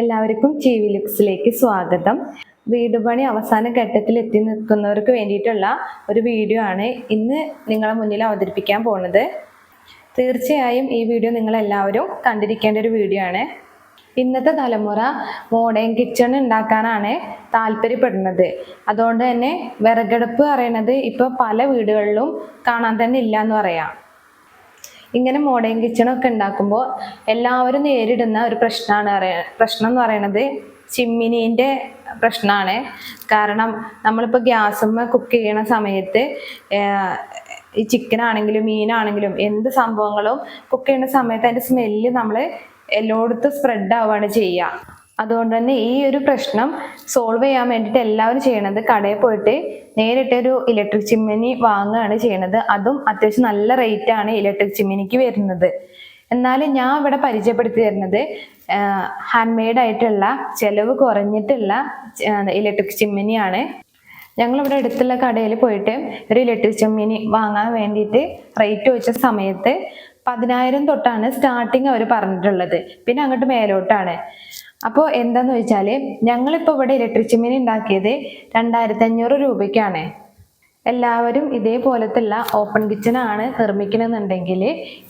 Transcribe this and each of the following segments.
എല്ലാവർക്കും T V ലുക്സിലേക്ക് സ്വാഗതം. വീട് പണി അവസാന ഘട്ടത്തിൽ എത്തി നിൽക്കുന്നവർക്ക് വേണ്ടിയിട്ടുള്ള ഒരു വീഡിയോ ആണ് ഇന്ന് നിങ്ങളെ മുന്നിൽ അവതരിപ്പിക്കാൻ പോകുന്നത് തീർച്ചയായും ഈ വീഡിയോ നിങ്ങൾ എല്ലാവരും കണ്ടിരിക്കേണ്ട ഒരു വീഡിയോ ആണ്. ഇന്നത്തെ തലമുറ മോഡേൺ കിച്ചൺ ഉണ്ടാക്കാനാണ് താല്പര്യപ്പെടുന്നത്. അതുകൊണ്ട് തന്നെ വിറകടുപ്പ് പറയുന്നത് ഇപ്പോൾ പല വീടുകളിലും കാണാൻ തന്നെ ഇല്ല എന്ന് പറയാം. ഇങ്ങനെ മോഡേൺ കിച്ചണൊക്കെ ഉണ്ടാക്കുമ്പോൾ എല്ലാവരും നേരിടുന്ന ഒരു പ്രശ്നമാണ് പ്രശ്നം എന്ന് പറയണത് ചിമ്മിനീന്റെ പ്രശ്നമാണ് കാരണം നമ്മളിപ്പോൾ ഗ്യാസുമ്മ കുക്ക് ചെയ്യണ സമയത്ത് ഈ ചിക്കൻ ആണെങ്കിലും മീനാണെങ്കിലും എന്ത് സംഭവങ്ങളും കുക്ക് ചെയ്യുന്ന സമയത്ത് അതിന്റെ സ്മെല്ല് നമ്മൾ എല്ലായിടത്തും സ്പ്രെഡ് ആവുകയാണ് ചെയ്യുക. അതുകൊണ്ട് തന്നെ ഈ ഒരു പ്രശ്നം സോൾവ് ചെയ്യാൻ വേണ്ടിയിട്ട് എല്ലാവരും ചെയ്യണത് കടയിൽ പോയിട്ട് നേരിട്ടൊരു ഇലക്ട്രിക് ചിമ്മിനി വാങ്ങുകയാണ് ചെയ്യണത്. അതും അത്യാവശ്യം നല്ല റേറ്റ് ആണ് ഇലക്ട്രിക് ചിമ്മിനിക്ക് വരുന്നത്. എന്നാൽ ഞാൻ ഇവിടെ പരിചയപ്പെടുത്തി തരുന്നത് ഹാൻഡ് മെയ്ഡ് ആയിട്ടുള്ള ചെലവ് കുറഞ്ഞിട്ടുള്ള ഇലക്ട്രിക് ചിമ്മിനിയാണ് ഞങ്ങളിവിടെ അടുത്തുള്ള കടയിൽ പോയിട്ട് ഒരു ഇലക്ട്രിക് ചിമ്മിനി വാങ്ങാൻ വേണ്ടിയിട്ട് റേറ്റ് വെച്ച സമയത്ത് പതിനായിരം തൊട്ടാണ് സ്റ്റാർട്ടിങ് അവർ പറഞ്ഞിട്ടുള്ളത്. പിന്നെ അങ്ങോട്ട് മേലോട്ടാണ്. അപ്പോൾ എന്താന്ന് വെച്ചാൽ ഞങ്ങളിപ്പോൾ ഇവിടെ ഇലക്ട്രിക് ചിമ്മിനി ഉണ്ടാക്കിയത് രണ്ടായിരത്തി അഞ്ഞൂറ് രൂപയ്ക്കാണ്. എല്ലാവരും ഇതേപോലത്തുള്ള ഓപ്പൺ കിച്ചനാണ് നിർമ്മിക്കണമെന്നുണ്ടെങ്കിൽ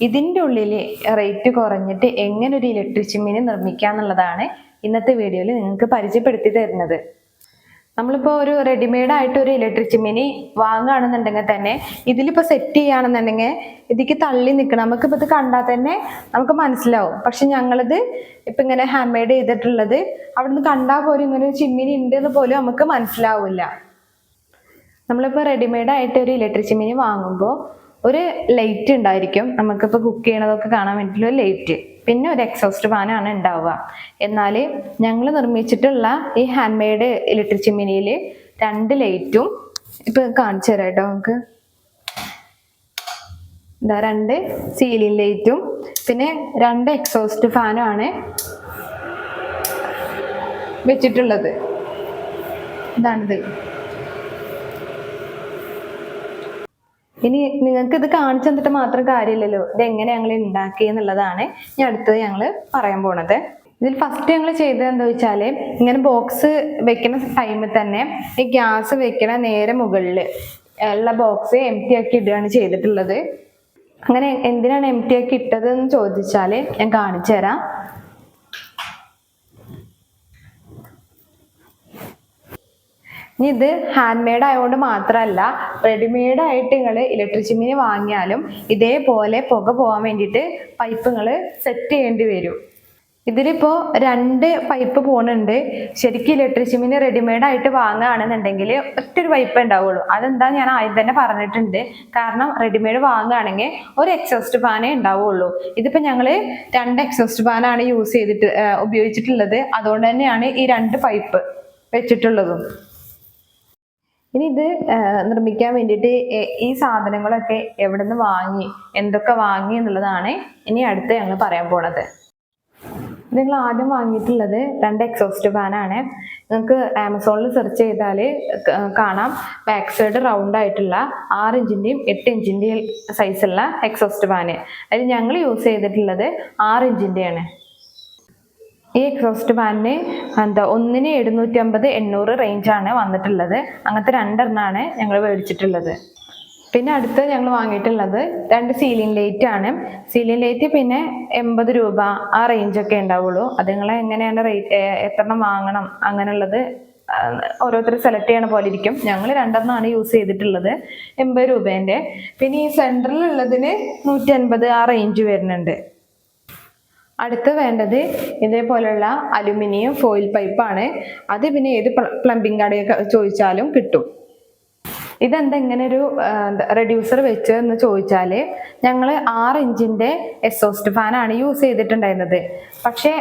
ഇതിന്റെ ഉള്ളിൽ റേറ്റ് കുറഞ്ഞിട്ട് എങ്ങനെ ഒരു ഇലക്ട്രിക് ചിമ്മിനി നിർമ്മിക്കുക എന്നുള്ളതാണ് ഇന്നത്തെ വീഡിയോയിൽ നിങ്ങൾക്ക് പരിചയപ്പെടുത്തി തരുന്നത്. നമ്മളിപ്പോൾ ഒരു റെഡിമെയ്ഡ് ആയിട്ട് ഒരു ഇലക്ട്രിക് ചിമ്മിനി വാങ്ങുകയാണെന്നുണ്ടെങ്കിൽ തന്നെ ഇതിലിപ്പോൾ സെറ്റ് ചെയ്യുകയാണെന്നുണ്ടെങ്കിൽ ഇതിക്ക് തള്ളി നിൽക്കണം. നമുക്കിപ്പോൾ ഇത് കണ്ടാൽ തന്നെ നമുക്ക് മനസ്സിലാവും. പക്ഷെ ഞങ്ങളിത് ഇപ്പം ഇങ്ങനെ ഹാൻഡ് മെയ്ഡ് ചെയ്തിട്ടുള്ളത് അവിടുന്ന് കണ്ടാൽ പോലും ഇങ്ങനെ ഒരു ചിമ്മിനി ഉണ്ട് എന്ന് പോലും നമുക്ക് മനസ്സിലാവില്ല. നമ്മളിപ്പോൾ റെഡിമെയ്ഡ് ആയിട്ട് ഒരു ഇലക്ട്രിക് ചിമ്മിനി വാങ്ങുമ്പോൾ ഒരു ലൈറ്റ് ഉണ്ടായിരിക്കും. നമുക്കിപ്പോൾ കുക്ക് ചെയ്യണതൊക്കെ കാണാൻ വേണ്ടിയിട്ടുള്ള ലൈറ്റ് പിന്നെ ഒരു എക്സോസ്റ്റ് ഫാനാണ് ഉണ്ടാവുക. എന്നാൽ ഞങ്ങൾ നിർമ്മിച്ചിട്ടുള്ള ഈ ഹാൻഡ് മെയ്ഡ് ഇലക്ട്രിക് ചിമ്മിനിയിൽ രണ്ട് ലൈറ്റും ഇപ്പം കാണിച്ചു തരാം കേട്ടോ നമുക്ക്. ഇതാ രണ്ട് സീലിംഗ് ലൈറ്റും പിന്നെ രണ്ട് എക്സോസ്റ്റ് ഫാനും ആണ് വെച്ചിട്ടുള്ളത്. ഇതാണിത്. ഇനി നിങ്ങൾക്ക് ഇത് കാണിച്ചു തന്നിട്ട് മാത്രം കാര്യമില്ലല്ലോ. ഇത് എങ്ങനെ ഞങ്ങൾ ഉണ്ടാക്കി എന്നുള്ളതാണ് ഞാൻ അടുത്തത് ഞങ്ങൾ പറയാൻ പോണത്. ഇതിൽ ഫസ്റ്റ് ഞങ്ങൾ ചെയ്തത് എന്താ വെച്ചാൽ ഇങ്ങനെ ബോക്സ് വെക്കുന്ന ടൈമിൽ തന്നെ ഈ ഗ്യാസ് വെക്കണ നേരെ മുകളിൽ ഉള്ള ബോക്സ് എം ടി ആക്കി ഇടുകയാണ് ചെയ്തിട്ടുള്ളത്. അങ്ങനെ എന്തിനാണ് എം ടി ആക്കി ഇട്ടത് എന്ന് ചോദിച്ചാൽ ഞാൻ കാണിച്ചു തരാം. ഇനി ഇത് ഹാൻഡ് മെയ്ഡ് ആയതുകൊണ്ട് മാത്രമല്ല റെഡിമെയ്ഡ് ആയിട്ട് നിങ്ങൾ ഇലക്ട്രിക് ചിമ്മിന് വാങ്ങിയാലും ഇതേപോലെ പുക പോകാൻ വേണ്ടിയിട്ട് പൈപ്പ് നിങ്ങൾ സെറ്റ് ചെയ്യേണ്ടി വരും. ഇതിലിപ്പോൾ രണ്ട് പൈപ്പ് പോകുന്നുണ്ട് ശരിക്കും ഇലക്ട്രിക് ചിമ്മിന് റെഡിമെയ്ഡ് ആയിട്ട് വാങ്ങുകയാണെന്നുണ്ടെങ്കിൽ ഒറ്റൊരു പൈപ്പ് ഉണ്ടാവുള്ളൂ. അതെന്താ ഞാൻ ആദ്യം തന്നെ പറഞ്ഞിട്ടുണ്ട്. കാരണം റെഡിമെയ്ഡ് വാങ്ങുകയാണെങ്കിൽ ഒരു എക്സോസ്റ്റ് ഫാനേ ഉണ്ടാവുള്ളൂ. ഇതിപ്പോൾ ഞങ്ങൾ രണ്ട് എക്സോസ്റ്റ് ഫാനാണ് യൂസ് ചെയ്തിട്ട് ഉപയോഗിച്ചിട്ടുള്ളത്. അതുകൊണ്ട് തന്നെയാണ് ഈ രണ്ട് പൈപ്പ് വെച്ചിട്ടുള്ളതും. ഇനി ഇത് നിർമ്മിക്കാൻ വേണ്ടിയിട്ട് ഈ സാധനങ്ങളൊക്കെ എവിടെ നിന്ന് വാങ്ങി എന്തൊക്കെ വാങ്ങി എന്നുള്ളതാണ് ഇനി അടുത്ത് ഞങ്ങൾ പറയാൻ പോണത്. നിങ്ങൾ ആദ്യം വാങ്ങിയിട്ടുള്ളത് രണ്ട് എക്സോസ്റ്റ് ഫാനാണ് നിങ്ങൾക്ക് ആമസോണിൽ സെർച്ച് ചെയ്താൽ കാണാം. ബാക്ക് സൈഡ് റൗണ്ട് ആയിട്ടുള്ള ആറ് ഇഞ്ചിന്റെയും എട്ട് ഇഞ്ചിന്റെയും സൈസുള്ള എക്സോസ്റ്റ് ഫാന് അതിൽ ഞങ്ങൾ യൂസ് ചെയ്തിട്ടുള്ളത് ആറ് ഇഞ്ചിന്റെയാണ് ഈ എക്സോസ്റ്റ് ഫാനിന് എന്താ ഒന്നിന് എഴുന്നൂറ്റി അമ്പത് എണ്ണൂറ് റേഞ്ചാണ് വന്നിട്ടുള്ളത്. അങ്ങനത്തെ രണ്ടെണ്ണമാണ് ഞങ്ങൾ മേടിച്ചിട്ടുള്ളത്. പിന്നെ അടുത്ത് ഞങ്ങൾ വാങ്ങിയിട്ടുള്ളത് രണ്ട് സീലിംഗ് ലൈറ്റ് ആണ്. സീലിംഗ് ലൈറ്റ് പിന്നെ എൺപത് രൂപ ആ റേഞ്ചൊക്കെ ഉണ്ടാവുള്ളൂ. അത് നിങ്ങൾ എങ്ങനെയാണ് റേറ്റ് എത്രണ്ണം വാങ്ങണം അങ്ങനെയുള്ളത് ഓരോരുത്തർ സെലക്ട് ചെയ്യണ പോലെ ഇരിക്കും. ഞങ്ങൾ രണ്ടെണ്ണമാണ് യൂസ് ചെയ്തിട്ടുള്ളത് എൺപത് രൂപേന്റെ. പിന്നെ ഈ സെന്ററിലുള്ളതിന് നൂറ്റി അൻപത് ആ റേഞ്ച് വരുന്നുണ്ട്. അടുത്ത് വേണ്ടത് ഇതേപോലെയുള്ള അലുമിനിയം ഫോയിൽ പൈപ്പാണ് അത് പിന്നെ ഏത് പ്ലംബിംഗ് കടയൊക്കെ ചോദിച്ചാലും കിട്ടും. ഇതെന്താ ഇങ്ങനെ ഒരു റെഡ്യൂസർ വെച്ച് എന്ന് ചോദിച്ചാൽ ഞങ്ങൾ ആറ് ഇഞ്ചിന്റെ എക്സോസ്റ്റ് ഫാനാണ് യൂസ് ചെയ്തിട്ടുണ്ടായിരുന്നത്. പക്ഷേ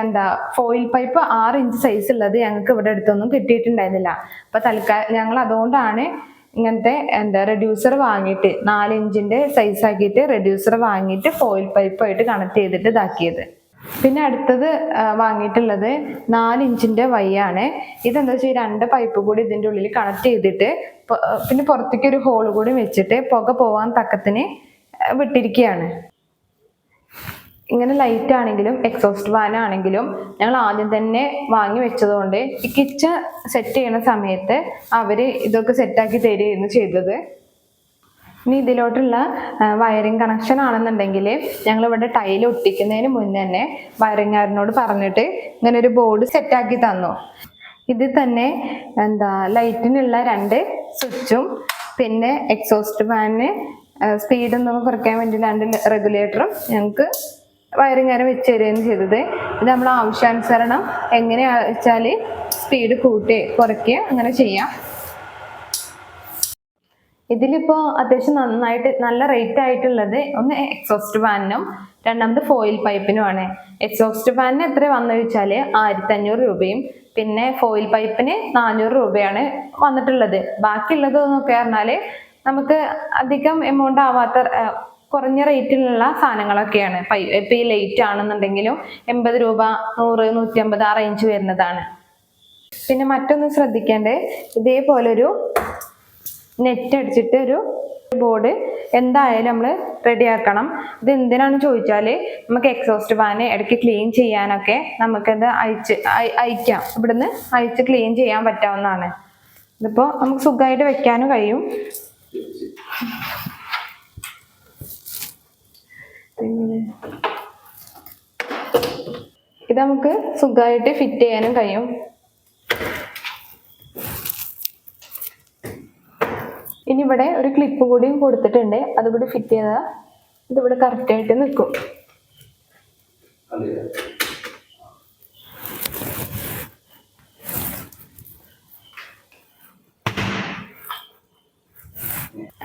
എന്താ ഫോയിൽ പൈപ്പ് ആറ് ഇഞ്ച് സൈസ് ഉള്ളത് ഞങ്ങൾക്ക് ഇവിടെ അടുത്തൊന്നും കിട്ടിയിട്ടുണ്ടായിരുന്നില്ല. അപ്പം തൽക്കാലം ഞങ്ങൾ അതുകൊണ്ടാണ് ഇങ്ങനത്തെ എന്താ റെഡ്യൂസർ വാങ്ങിയിട്ട് നാല് ഇഞ്ചിന്റെ സൈസ് ആക്കിയിട്ട് റെഡ്യൂസർ വാങ്ങിയിട്ട് ഫോയിൽ പൈപ്പായിട്ട് കണക്ട് ചെയ്തിട്ട് ഇതാക്കിയത്. പിന്നെ അടുത്തത് വാങ്ങിയിട്ടുള്ളത് നാല് ഇഞ്ചിന്റെ വയ്യാണ് ഇതെന്താ വെച്ചാൽ രണ്ട് പൈപ്പ് കൂടി ഇതിന്റെ ഉള്ളിൽ കണക്ട് ചെയ്തിട്ട് പിന്നെ പുറത്തേക്ക് ഒരു ഹോൾ കൂടി വെച്ചിട്ട് പുക പോവാൻ തക്കത്തിന് വിട്ടിരിക്കുകയാണ് ഇങ്ങനെ ലൈറ്റ് ആണെങ്കിലും എക്സോസ്റ്റ് ഫാൻ ആണെങ്കിലും ഞങ്ങൾ ആദ്യം തന്നെ വാങ്ങി വെച്ചതുകൊണ്ട് ഈ കിച്ചൺ സെറ്റ് ചെയ്യുന്ന സമയത്ത് അവർ ഇതൊക്കെ സെറ്റാക്കി തരികയായിരുന്നു ചെയ്തത്. ഇനി ഇതിലോട്ടുള്ള വയറിംഗ് കണക്ഷൻ ആണെന്നുണ്ടെങ്കിൽ ഞങ്ങൾ ഇവിടെ ടൈൽ ഒട്ടിക്കുന്നതിന് മുന്നേ തന്നെ വയറിംഗുകാരനോട് പറഞ്ഞിട്ട് ഇങ്ങനെ ഒരു ബോർഡ് സെറ്റാക്കി തന്നു. ഇതിൽ തന്നെ എന്താ ലൈറ്റിനുള്ള രണ്ട് സ്വിച്ചും പിന്നെ എക്സോസ്റ്റ് ഫാനിന് സ്പീഡ് ഒന്നും കുറയ്ക്കാൻ വേണ്ടി രണ്ട് റെഗുലേറ്ററും ഞങ്ങൾക്ക് വയറിംഗുകാരൻ വെച്ച് തരികയാണ് ചെയ്തത്. ഇത് നമ്മൾ ആവശ്യാനുസരണം എങ്ങനെയാ വെച്ചാൽ സ്പീഡ് കൂട്ടി കുറയ്ക്കുക അങ്ങനെ ചെയ്യാം. ഇതിലിപ്പോൾ അത്യാവശ്യം നന്നായിട്ട് നല്ല റേറ്റ് ആയിട്ടുള്ളത് ഒന്ന് എക്സോസ്റ്റ് ഫാനിനും രണ്ടാമത് ഫോയിൽ പൈപ്പിനുമാണ് എക്സോസ്റ്റ് ഫാനിന് എത്ര വന്നു വെച്ചാൽ ആയിരത്തി അഞ്ഞൂറ് രൂപയും പിന്നെ ഫോയിൽ പൈപ്പിന് നാനൂറ് രൂപയാണ് വന്നിട്ടുള്ളത്. ബാക്കിയുള്ളത് എന്നൊക്കെ പറഞ്ഞാൽ നമുക്ക് അധികം എമൗണ്ട് ആവാത്ത കുറഞ്ഞ റേറ്റിലുള്ള സാധനങ്ങളൊക്കെയാണ്. ഇപ്പൊ ഈ ലൈറ്റ് ആണെന്നുണ്ടെങ്കിലും എൺപത് രൂപ നൂറ് നൂറ്റി അമ്പത് ആ റേഞ്ച് വരുന്നതാണ്. പിന്നെ മറ്റൊന്ന് ശ്രദ്ധിക്കേണ്ടത് ഇതേപോലൊരു നെറ്റ് അടിച്ചിട്ട് ഒരു ബോർഡ് എന്തായാലും നമ്മൾ റെഡിയാക്കണം ഇത് എന്തിനാണ് ചോദിച്ചാൽ നമുക്ക് എക്സോസ്റ്റ് ഫാന് ഇടയ്ക്ക് ക്ലീൻ ചെയ്യാനൊക്കെ നമുക്കത് അയച്ച് അയ- അയക്കാം. ഇവിടുന്ന് അയച്ച് ക്ലീൻ ചെയ്യാൻ പറ്റാവുന്നതാണ്. ഇതിപ്പോൾ നമുക്ക് സുഖമായിട്ട് വെക്കാനും കഴിയും. പിന്നെ ഇത് നമുക്ക് സുഖമായിട്ട് ഫിറ്റ് ചെയ്യാനും കഴിയും. ഇനി ഇവിടെ ഒരു ക്ലിപ്പ് കൂടിയും കൊടുത്തിട്ടുണ്ട്. അതുകൂടി ഫിറ്റ് ചെയ്താൽ ഇതിവിടെ കറക്റ്റായിട്ട് നിൽക്കും.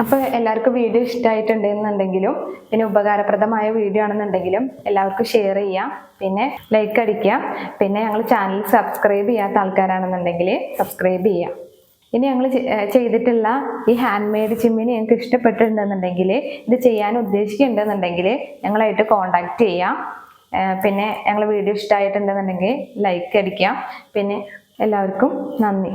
അപ്പോൾ എല്ലാവർക്കും വീഡിയോ ഇഷ്ടമായിട്ടുണ്ടെന്നുണ്ടെങ്കിലും പിന്നെ ഉപകാരപ്രദമായ വീഡിയോ ആണെന്നുണ്ടെങ്കിലും എല്ലാവർക്കും ഷെയർ ചെയ്യാം. പിന്നെ ലൈക്ക് അടിക്കുക. പിന്നെ ഞങ്ങൾ ചാനൽ സബ്സ്ക്രൈബ് ചെയ്യാത്ത ആൾക്കാരാണെന്നുണ്ടെങ്കിൽ സബ്സ്ക്രൈബ് ചെയ്യാം. ഇനി ഞങ്ങൾ ചെയ്തിട്ടുള്ള ഈ ഹാൻഡ് മെയ്ഡ് ചിമ്മിനി ഞങ്ങൾക്ക് ഇഷ്ടപ്പെട്ടിട്ടുണ്ടെന്നുണ്ടെങ്കിൽ ഇത് ചെയ്യാൻ ഉദ്ദേശിക്കുന്നുണ്ടെന്നുണ്ടെങ്കിൽ ഞങ്ങളായിട്ട് കോണ്ടാക്ട് ചെയ്യാം. പിന്നെ ഞങ്ങൾ വീഡിയോ ഇഷ്ടമായിട്ടുണ്ടെന്നുണ്ടെങ്കിൽ ലൈക്ക് അടിക്കാം പിന്നെ എല്ലാവർക്കും നന്ദി.